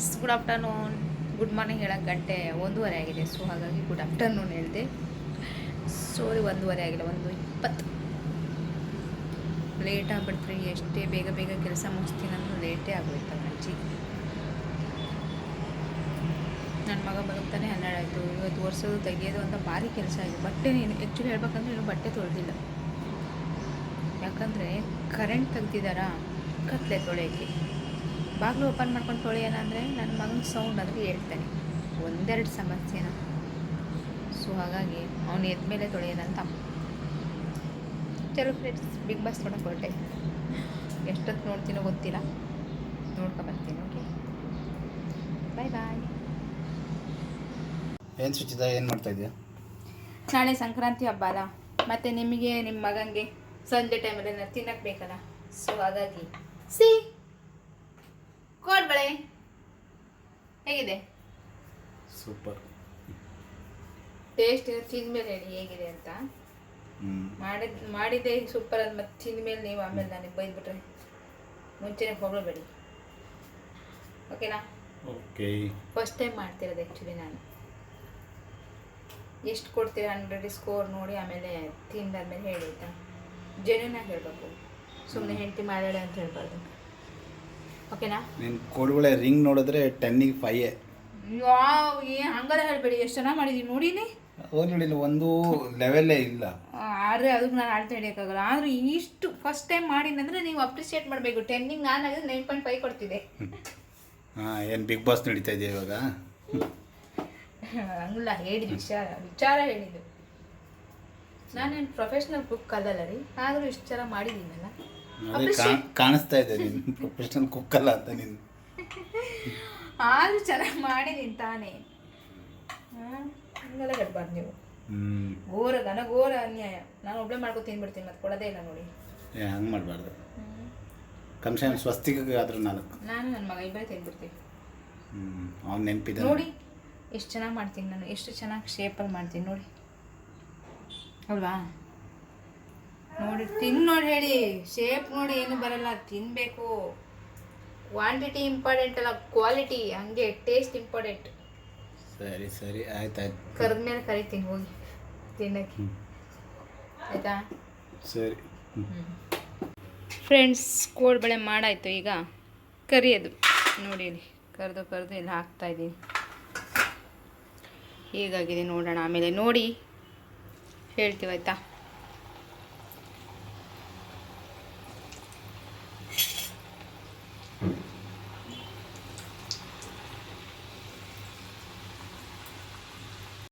Friends good afternoon good morning ಹೇಳೋಕ್ಕೆ ಗಂಟೆ ಒಂದೂವರೆ ಆಗಿದೆ. ಸೊ ಹಾಗಾಗಿ ಗುಡ್ ಆಫ್ಟರ್ನೂನ್ ಹೇಳಿದೆ. ಸೋರಿ ಒಂದೂವರೆ ಆಗಿಲ್ಲ, ಒಂದು ಇಪ್ಪತ್ತು. ಲೇಟ್ ಆಗ್ಬಿಡ್ತ್ರಿ, ಎಷ್ಟೇ ಬೇಗ ಬೇಗ ಕೆಲಸ ಮುಗಿಸ್ತೀನಿ ಅಂದ್ರೆ ಲೇಟೇ ಆಗೋಯ್ತು ಅಜ್ಜಿ ನನ್ನ ಮಗ ಬರುತ್ತಾನೆ ಹನ್ನೆರಡು ಆಯಿತು. ಇವತ್ತು ಒರೆಸೋದು ತೆಗೆಯೋದು ಅಂತ ಭಾರಿ ಕೆಲಸ ಆಗಿದೆ. ಬಟ್ಟೆ ನೀನು ಆ್ಯಕ್ಚುಲಿ ಹೇಳ್ಬೇಕಂದ್ರೆ ಇನ್ನು ಬಟ್ಟೆ ತೊಳೆದಿಲ್ಲ. ಯಾಕಂದರೆ ಕರೆಂಟ್ ತೆಗ್ದಿದ್ದಾರಾ? ಕತ್ಲೆ ತೊಳೆಯೋಕ್ಕೆ. ಬಾಗಿಲು ಓಪನ್ ಮಾಡ್ಕೊಂಡು ತೊಳೆಯೋಣ ಅಂದರೆ ನನ್ನ ಮಗನ ಸೌಂಡ್ ಅದಕ್ಕೆ ಹೇಳ್ತಾನೆ. ಒಂದೆರಡು ಸಮಸ್ಯೆನ? ಸೊ ಹಾಗಾಗಿ ಅವನು ಎದ್ಮೇಲೆ ತೊಳೆಯೋಣ ಅಂತ. ಚಲೋ ಫ್ರೆಂಡ್ಸ್ ಬಿಗ್ ಬಾಸ್ ನೋಡೋಕೆ ಹೊರಟೆ. ಎಷ್ಟೊತ್ತು ನೋಡ್ತೀನೋ ಗೊತ್ತಿಲ್ಲ. ನೋಡ್ಕೊ ಬರ್ತೀನಿ ಓಕೆ ಬಾಯ್ ಬಾಯ್ ಏನು ಸುಚಿತ ಏನು ಮಾಡ್ತಾ ಇದೆಯಾ? ನಾಳೆ ಸಂಕ್ರಾಂತಿ ಹಬ್ಬ ಅಲ್ಲ. ಮತ್ತು ನಿಮಗೆ ನಿಮ್ಮ ಮಗನಿಗೆ ಸಂಜೆ ಟೈಮಲ್ಲಿ ನಾನು ತಿನ್ನಕ್ಕೆ ಬೇಕಲ್ಲ. ಸೊ ಹಾಗಾಗಿ ಸಿ ಕೋಡ್ಬಳೆ ಹೇಗಿದೆ? ಸೂಪರ್. ಟೇಸ್ಟ್ ತಿಂದ್ಮೇಲೆ ಹೇಳಿ ಹೇಗಿದೆ ಅಂತ? ಮಾಡಿದ ಮಾಡಿದ್ದೆ ಸೂಪರ್ ಅದು ಮತ್ತೆ ತಿಂದ್ಮೇಲೆ ನೀವು ಆಮೇಲೆ ನನಗೆ ಬೈದ್ಬಿಟ್ರೆ ಮುಂಚೆನೇ ಹೊಗಳಬೇಡಿ ಓಕೆನಾ ಓಕೆ ಫಸ್ಟ್ ಟೈಮ್ ಮಾಡ್ತಿರೋದು ಆ್ಯಕ್ಚುಲಿ ನಾನು. ಎಷ್ಟು ಕೊಡ್ತೀರಾ ಹಂಡ್ರೆಡ್ ಸ್ಕೋರ್ ನೋಡಿ ಆಮೇಲೆ ತಿಂದಾದ್ಮೇಲೆ ಹೇಳಿ ಆಯ್ತಾ? ಜೆನ್ಯೂನಾಗಿ ಹೇಳ್ಬೇಕು. ಸುಮ್ಮನೆ ಹೆಂಡತಿ ಮಾಡಾಳೆ ಅಂತ ಹೇಳ್ಬಾರ್ದು. ಓಕೆನಾ ನಿನ್ನ ಕೊಡುಗಳೆ ರಿಂಗ್ ನೋಡಿದ್ರೆ ಟೆನ್ನಿಗೆ ಫೈಯೇ ಅಯ್ಯೋ ಏನು ಹಂಗೆಲ್ಲ ಹೇಳಬೇಡಿ ಎಷ್ಟು ಚೆನ್ನಾಗಿ ಮಾಡಿದೀನಿ ನೋಡಿನಿ ಹೋಗಿ ನೋಡಿಲ್ಲ ಒಂದು ಲೆವೆಲ್ಲೇ ಇಲ್ಲ. ಆದರೆ ಅದಕ್ಕೆ ನಾನು ಆಡ್ತಾ ಹಿಡಿಯೋಕ್ಕಾಗಲ್ಲ. ಆದರೂ ಇಷ್ಟು ಫಸ್ಟ್ ಟೈಮ್ ಮಾಡಿನಂದ್ರೆ ನೀವು ಅಪ್ರಿಷಿಯೇಟ್ ಮಾಡಬೇಕು. ಟೆನ್ನಿಗೆ ನಾನು ಆಗಿದ್ರೆ ನೈನ್ ಪಾಯಿಂಟ್ ಫೈವ್ ಕೊಡ್ತಿದ್ದೆ. ಹಾಂ ಏನು ಬಿಗ್ ಬಾಸ್ ನಡೀತಾ ಇದೆಯಾ ಇವಾಗ? ಹಂಗಿಲ್ಲ ಹೇಳಿದ್ದು ವಿಚಾರ ವಿಚಾರ ಹೇಳಿದ್ದು. ನಾನೇನು ಪ್ರೊಫೆಷನಲ್ ಕುಕ್ ಅಲ್ಲ ರೀ. ಆದರೂ ಇಷ್ಟು ಚೆನ್ನಾಗಿ ಮಾಡಿದ್ದೀನಲ್ಲ ಅದೇ ಕಾ- ಕಾಣಿಸ್ತಾ ಇದೆ ನೀನು ಪ್ರೊಫೆಷನಲ್ ಕುಕ್ಕಲ್ಲ ಅಂತ ನೀನು. ಆದರೂ ಚೆನ್ನಾಗಿ ಮಾಡಿದ್ದೀನಿ ತಾನೇ. ಹಾಂ ಹಂಗೆಲ್ಲ ಹೇಳ್ಬಾರ್ದು ನೀವು. ಹ್ಞೂ ಘೋರ ಅನ್ಯಾಯ. ನಾನು ಒಬ್ಬಳೇ ಮಾಡ್ಕೊ ತಿಂದ್ಬಿಡ್ತೀನಿ ಮತ್ತೆ ಕೊಡೋದೇ ಇಲ್ಲ ನೋಡಿ. ಏ ಹಂಗೆ ಮಾಡಬಾರ್ದು. ಕಮ್ಸನ್ ಸ್ವಸ್ತಿಗೆ ಆದರೂ ನಾಲ್ಕು ನಾನು. ನನ್ನ ಮಗ ಇಬ್ಬರೇ ತಿಂದ್ಬಿಡ್ತೀವಿ ಹ್ಞೂ ಅವ್ನು ನೆನಪಿದೆ ನೋಡಿ ಎಷ್ಟು ಚೆನ್ನಾಗಿ ಮಾಡ್ತೀನಿ ನಾನು ಎಷ್ಟು ಚೆನ್ನಾಗಿ ಶೇಪಲ್ಲಿ ಮಾಡ್ತೀನಿ ನೋಡಿ. ಅಲ್ವಾ ನೋಡಿ ತಿನ್ ನೋಡಿ ಹೇಳಿ. ಶೇಪ್ ನೋಡಿ ಏನು ಬರಲ್ಲ. ತಿನ್ನಬೇಕು ಕ್ವಾಂಟಿಟಿ ಇಂಪಾರ್ಟೆಂಟ್ ಅಲ್ಲ. ಕ್ವಾಲಿಟಿ ಹಂಗೆ ಟೇಸ್ಟ್ ಇಂಪಾರ್ಟೆಂಟ್ ಸರಿ ಸರಿ. ಆಯ್ತಾ ಕರೆದ ಮೇಲೆ ಕರಿತೀನಿ. ಹೋಗಿ. ತಿನ್ನಕ್ಕೆ. ಆಯ್ತಾ ಆಯಿತಾ? ಸರಿ. ಫ್ರೆಂಡ್ಸ್ ಕೋಡ್ಬಳೆ ಮಾಡಾಯ್ತು ಈಗ. ಕರಿಯೋದು. ನೋಡಿ ಕರೆದು ಕರೆದು ಇಲ್ಲಿ ಹಾಕ್ತಾಯಿದ್ದೀನಿ ಹೇಗಾಗಿದೆ ನೋಡೋಣ ಆಮೇಲೆ. ನೋಡಿ ಹೇಳ್ತೀವಿ ಆಯಿತಾ?